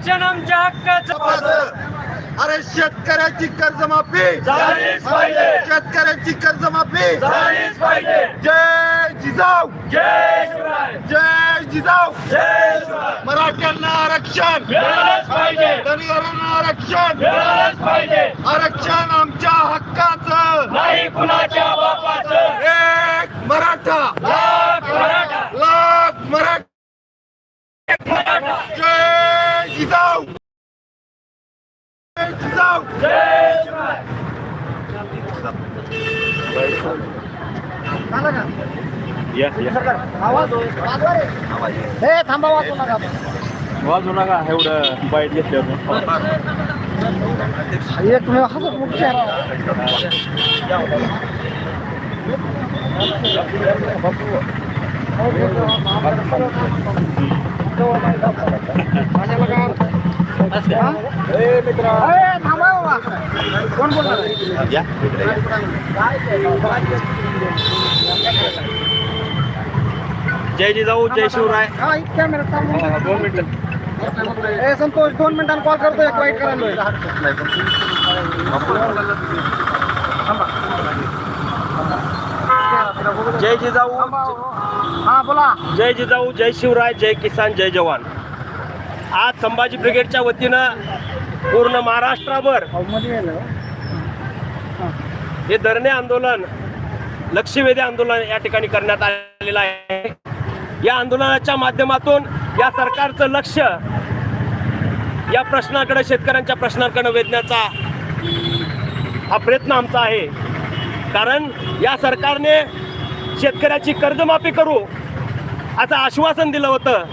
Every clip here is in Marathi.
आरक्षण आमच्या हक्काचं अरे शेतकऱ्याची कर्जमाफी. झालीच पाहिजे. शेतकऱ्याची कर्जमाफी. झालीच पाहिजे. जय जिजाऊ. जय शिवराय. जय जिजाऊ. जय शिवराय. मराठ्यांना आरक्षण. मिळालंच पाहिजे. धनगरांना आरक्षण. मिळालंच पाहिजे. आरक्षण आमच्या हक्काचं. नाही कुणाच्या बापाचं. एक मराठा लाख मराठा लाख मराठा एक मराठा जय जिजाऊ शिवराय हे थांबा नका. वाजू नका एवढं बाईट घेतल्यावर एक मिनिट हसत मुख्य बाबा कोण बोलणार आहे? जय जिजाऊ जय शिवराय. हा इतक्या मिनिट थांबा. दोन मिनिटं. ए संतोष दोन मिनिटांनी कॉल करतो एक वाईट करायला जय जिजाऊ. हा. बोला. जय जिजाऊ जय शिवराय जय किसान जय जवान. आज संभाजी ब्रिगेडच्या वतीनं पूर्ण महाराष्ट्राभर. हे धरणे आंदोलन लक्षवेधी आंदोलन या ठिकाणी करण्यात आलेलं आहे. या आंदोलनाच्या माध्यमातून या सरकारचं लक्ष या प्रश्नाकडे शेतकऱ्यांच्या प्रश्नाकडे वेधण्याचा हा प्रयत्न आमचा आहे. कारण या सरकारने शेतकऱ्याची कर्जमाफी करू असं आश्वासन दिलं होतं.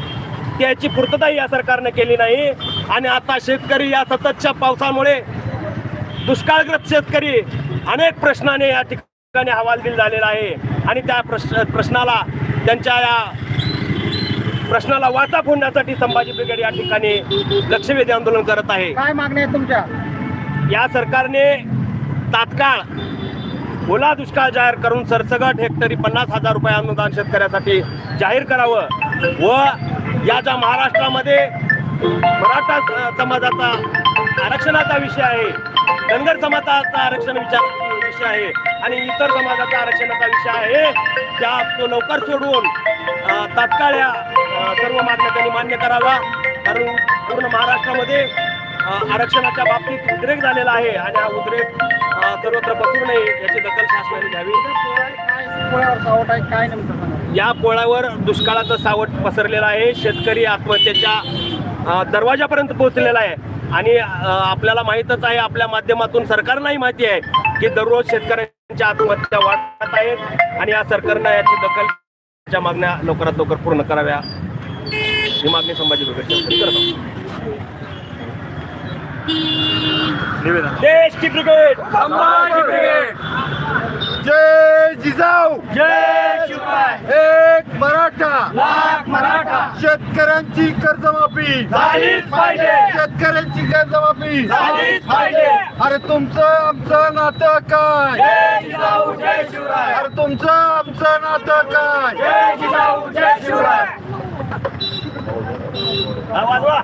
त्याची पूर्तताही या सरकारने केली नाही. आणि आता शेतकरी या सततच्या पावसामुळे दुष्काळग्रस्त शेतकरी अनेक प्रश्नाने या ठिकाणी हवालदिल झालेला आहे. आणि त्या प्रश्न प्रश्नाला त्यांच्या या प्रश्नाला वाचा फोडण्यासाठी संभाजी ब्रिगेड या ठिकाणी लक्षवेधी आंदोलन करत आहे. काय मागणी आहे तुमच्या? या सरकारने तात्काळ ओला दुष्काळ जाहीर करून सरसगट हेक्टरी पन्नास हजार रुपये अनुदान शेतकऱ्यासाठी जाहीर करावं व या ज्या महाराष्ट्रामध्ये मराठा समाजाचा आरक्षणाचा विषय आहे धनगर समाजाचा आरक्षण विचार विषय आहे. आणि इतर समाजाचा आरक्षणाचा विषय आहे. त्या तो लवकर सोडवून तात्काळ या सर्व मागण्या त्यांनी मान्य करावा. कारण पूर्ण महाराष्ट्रामध्ये आरक्षणाच्या बाबतीत उद्रेक झालेला आहे. आणि हा उद्रेक सर्वत्र बसू नये याची दखल शासनाने घ्यावी. काय पोळ्यावर सावट आहे काय या पोळ्यावर दुष्काळाचं सावट पसरलेलं आहे. शेतकरी आत्महत्येच्या दरवाजापर्यंत पोहोचलेला आहे. आणि आपल्याला माहीतच आहे आपल्या माध्यमातून सरकारलाही माहिती आहे की दररोज शेतकऱ्यांच्या आत्महत्या वाढत आहेत आणि या सरकारनं याची दखल च्या मागण्या लवकरात लवकर पूर्ण कराव्या. ही मागणी संभाजी ब्रिगेड. देश की ब्रिगेड संभाजी ब्रिगेड जय जिजाऊ. जय शिवराय. एक मराठा. लाख मराठा. शेतकऱ्यांची कर्जमाफी. झालीच पाहिजे. शेतकऱ्यांची कर्जमाफी. झालीच पाहिजे. अरे तुमचं आमचं नातं काय? जय जिजाऊ जय शिवराय. अरे तुमचं आमचं नातं काय? जय जिजाऊ जय शिवराय. हा, वाजवा